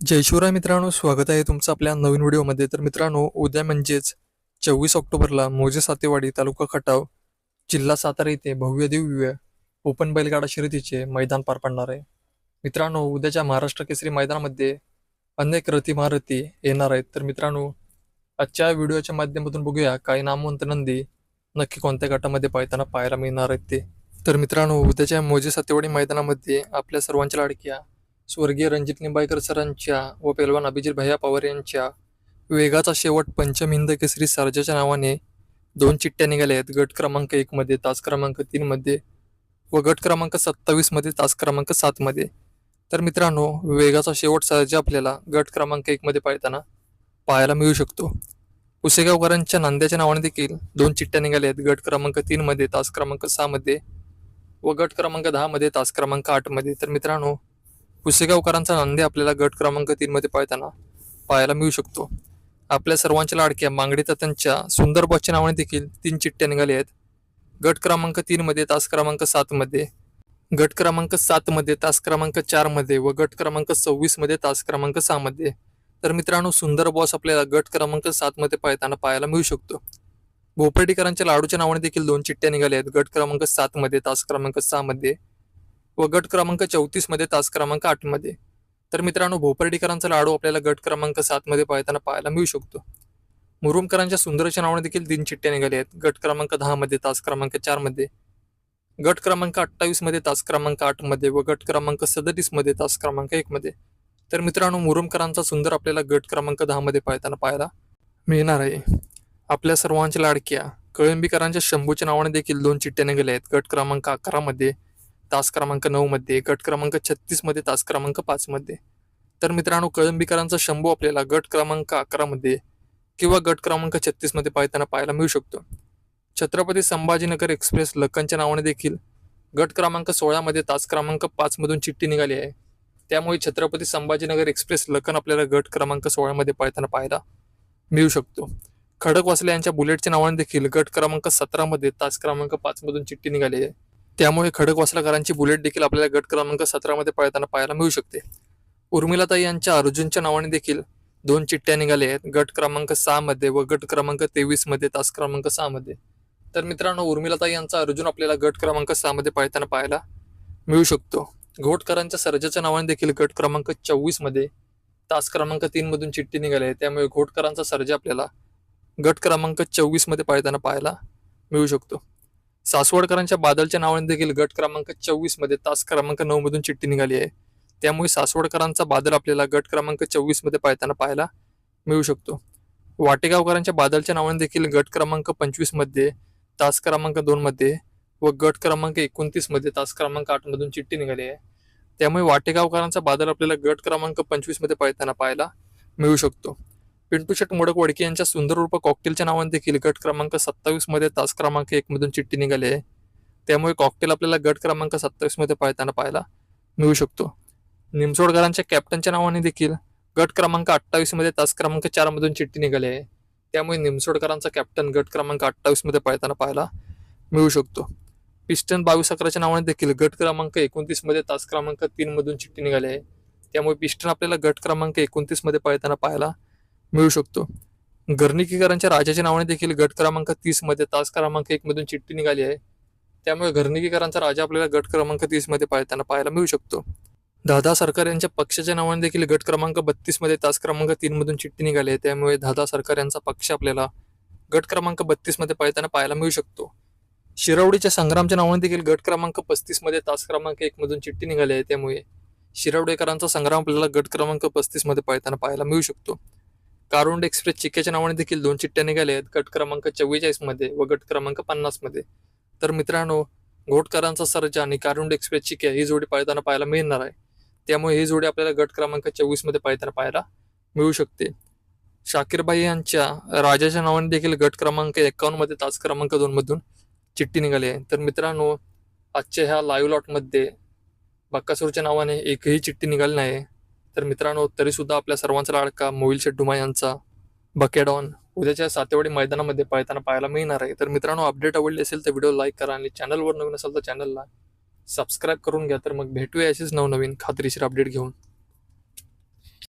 जयशिवराय मित्रांनो स्वागत आहे तुमचं आपल्या नवीन व्हिडिओमध्ये. तर मित्रांनो उद्या म्हणजेच चोवीस ऑक्टोबरला मोजे सातेवाडी तालुका खटाव जिल्हा सातारा येथे भव्य दिव्य ओपन बैलगाडा शर्यतीचे मैदान पार पडणार आहे. मित्रांनो उद्याच्या महाराष्ट्र केसरी मैदानामध्ये अनेक रथी महारथी येणार आहेत. तर मित्रांनो आजच्या व्हिडिओच्या माध्यमातून बघूया काही नामवंत नंदी नक्की कोणत्या गटामध्ये पाहताना पाहायला मिळणार आहेत ते. तर मित्रांनो उद्याच्या मोजे सातेवाडी मैदानामध्ये आपल्या सर्वांच्या लाडक्या स्वर्गीय रणजित निंबाळकर सरांच्या व पेलवान अभिजित भैया पवार यांच्या वेगाचा शेवट पंचम हिंद केसरी सर्जाच्या नावाने दोन चिठ्ठ्या निघाल्या आहेत. गट क्रमांक एकमध्ये तास क्रमांक तीनमध्ये व गट क्रमांक सत्तावीसमध्ये तास क्रमांक सातमध्ये तर मित्रांनो वेगाचा शेवट सर्जा आपल्याला गट क्रमांक एकमध्ये पाहताना पाहायला मिळू शकतो. पुसेगावकरांच्या नांद्याच्या नावाने देखील दोन चिठ्ठ्या निघाल्या आहेत. गट क्रमांक तीनमध्ये तास क्रमांक सहामध्ये व गट क्रमांक दहामध्ये तास क्रमांक आठमध्ये तर मित्रांनो पुसेगावकरांचा नांदे आपल्याला गट क्रमांक तीनमध्ये पाहताना पाहायला मिळू शकतो. आपल्या सर्वांच्या लाडक्या मांगडी त्यांच्या सुंदर बॉसच्या नावाने देखील तीन चिठ्ठ्या निघाल्या आहेत. गट क्रमांक तीनमध्ये तास क्रमांक सातमध्ये गट क्रमांक सातमध्ये तास क्रमांक चारमध्ये व गट क्रमांक सव्वीसमध्ये तास क्रमांक सहामध्ये तर मित्रांनो सुंदर बॉस आपल्याला गट क्रमांक सातमध्ये पाहताना पाहायला मिळू शकतो. भोपर्डीकरांच्या लाडूच्या नावाने देखील दोन चिठ्ठ्या निघाल्या आहेत. गट क्रमांक सातमध्ये तास क्रमांक सहामध्ये व गट क्रमांक चौतीसमध्ये तास क्रमांक आठमध्ये. तर मित्रांनो भोपर्डीकरांचा लाडू आपल्याला गट क्रमांक सात मध्ये पाहताना पाहायला मिळू शकतो. मुरुमकरांच्या सुंदरच्या नावाने देखील तीन चिठ्ठ्या निघाल्या आहेत. गट क्रमांक दहा मध्ये तास क्रमांक चारमध्ये. गट क्रमांक अठ्ठावीसमध्ये तास क्रमांक आठमध्ये व गट क्रमांक सदतीसमध्ये तास क्रमांक एक मध्ये. तर मित्रांनो मुरुमकरांचा सुंदर आपल्याला गट क्रमांक दहा मध्ये पाहताना पाहायला मिळणार आहे. आपल्या सर्वांच्या लाडक्या कळंबीकरांच्या शंभूच्या नावाने देखील दोन चिठ्ठ्या निघाल्या आहेत. गट क्रमांक अकरा मध्ये तास क्रमांक नऊ मध्ये गट क्रमांक छत्तीसमध्ये तास क्रमांक पाच मध्ये. तर मित्रांनो कळंबीकरांचा शंभू आपल्याला गट क्रमांक अकरा मध्ये किंवा गट क्रमांक छत्तीसमध्ये पाहताना पाहायला मिळू शकतो. छत्रपती संभाजीनगर एक्सप्रेस लखनच्या नावाने देखील गट क्रमांक सोळा मध्ये तास क्रमांक पाच मधून चिठ्ठी निघाली आहे. त्यामुळे छत्रपती संभाजीनगर एक्सप्रेस लखन आपल्याला गट क्रमांक सोळामध्ये पाहताना पाहायला मिळू शकतो. खडकवासले यांच्या बुलेटच्या नावाने देखील गट क्रमांक सतरामध्ये तास क्रमांक पाचमधून चिठ्ठी निघाली आहे. त्यामुळे खडकवासलाकरांची बुलेट देखील आपल्याला गट क्रमांक सतरामध्ये पळताना पाळताना पाहायला मिळू शकते. उर्मिलाताई यांच्या अर्जुनच्या नावाने देखील दोन चिठ्ठ्या निघाल्या आहेत. गट क्रमांक सहामध्ये व गट क्रमांक तेवीसमध्ये तास क्रमांक सहामध्ये तर मित्रांनो उर्मिलाताई यांचा अर्जुन आपल्याला गट क्रमांक सहामध्ये पळताना पाळताना पाहायला मिळू शकतो. घोटकरांच्या सर्जाच्या नावाने देखील गट क्रमांक चोवीसमध्ये तास क्रमांक तीनमधून चिठ्ठी निघाली आहे. त्यामुळे घोटकरांचा सर्जा आपल्याला गट क्रमांक चोवीसमध्ये पाळताना पाहायला मिळू शकतो. सासवडकरांच्या बादलच्या नावाने देखील गट क्रमांक चोवीसमध्ये तास क्रमांक नऊ मधून चिठ्ठी निघाली आहे. त्यामुळे सासवडकरांचा बादल आपल्याला गट क्रमांक चोवीसमध्ये पाहताना पाहायला मिळू शकतो. वाटेगावकरांच्या बादलच्या नावाने देखील गट क्रमांक पंचवीसमध्ये तास क्रमांक दोन मध्ये व गट क्रमांक एकोणतीसमध्ये तास क्रमांक आठ मधून चिठ्ठी निघाली आहे. त्यामुळे वाटेगावकरांचा बादल आपल्याला गट क्रमांक पंचवीसमध्ये पाहताना पाहायला मिळू शकतो. पिंटू शेट मोडक वडके यांच्या सुंदर रूप कॉकटेलच्या नावाने देखील गट क्रमांक सत्तावीसमध्ये तास क्रमांक एक मधून चिठ्ठी निघाली आहे. त्यामुळे कॉकटेल आपल्याला गट क्रमांक सत्तावीसमध्ये पाहताना पाहायला मिळू शकतो. निमसोडकरांच्या कॅप्टनच्या नावाने देखील गट क्रमांक अठ्ठावीसमध्ये तास क्रमांक चार मधून चिठ्ठी निघाली आहे. त्यामुळे निमसोडकरांचा कॅप्टन गट क्रमांक अठ्ठावीसमध्ये पाहताना पाहायला मिळू शकतो. पिस्टन बावीस अकराच्या नावाने देखील गट क्रमांक एकोणतीसमध्ये तास क्रमांक तीन मधून चिठ्ठी निघाली आहे. त्यामुळे पिस्टन आपल्याला गट क्रमांक एकोणतीसमध्ये पाहताना पाहायला मिळू शकतो. घरनिकीकरांच्या राजाच्या नावाने देखील गट क्रमांक तीसमध्ये तास क्रमांक एक मधून चिठ्ठी निघाली आहे. त्यामुळे घरनिकीकरांचा राजा आपल्याला गट क्रमांक तीसमध्ये पाहताना पाहायला मिळू शकतो. दादा सरकार यांच्या पक्षाच्या नावाने देखील गट क्रमांक बत्तीसमध्ये तास क्रमांक तीन मधून चिठ्ठी निघाली आहे. त्यामुळे दादा सरकार यांचा पक्ष आपल्याला गट क्रमांक बत्तीसमध्ये पाहताना पाहायला मिळू शकतो. शिरवडीच्या संग्रामच्या नावाने देखील गट क्रमांक पस्तीसमध्ये तास क्रमांक एक मधून चिठ्ठी निघाली आहे. त्यामुळे शिरवडेकरांचा संग्राम आपल्याला गट क्रमांक पस्तीसमध्ये पाहताना पाहायला मिळू शकतो. कारुंड एक्सप्रेस चिक्याच्या नावाने देखील दोन चिठ्ठ्या निघाल्या आहेत. गट क्रमांक चव्वेचाळीसमध्ये व गट क्रमांक पन्नासमध्ये. तर मित्रांनो घोटकरांचा सर्जा आणि कारुंड एक्सप्रेस चिक्या ही जोडी पाळताना पाहायला मिळणार आहे. त्यामुळे ही जोडी आपल्याला गट क्रमांक चोवीसमध्ये पाळताना पाहायला मिळू शकते. शाकीरबाई यांच्या राजाच्या नावाने देखील गट क्रमांक एकावन्नमध्ये तास क्रमांक दोन मधून चिठ्ठी निघाली आहे. तर मित्रांनो आजच्या ह्या लाईव्ह लॉटमध्ये बक्कासूरच्या नावाने एकही चिठ्ठी निघाली नाही. तर मित्रांनो तरी सुद्धा आपल्या सर्वांचा लाडका मोहिल शेट्टुमा यांचा बकेडॉन उद्याच्या सातेवाडी मैदानामध्ये पाळताना पाहायला मिळणार आहे. तर मित्रांनो अपडेट आवडली असेल तर व्हिडिओ लाईक करा आणि चॅनलवर नवीन असेल तर चॅनलला सबस्क्राईब करून घ्या. तर मग भेटूया अशीच नवनवीन खात्रीशीर अपडेट घेऊन.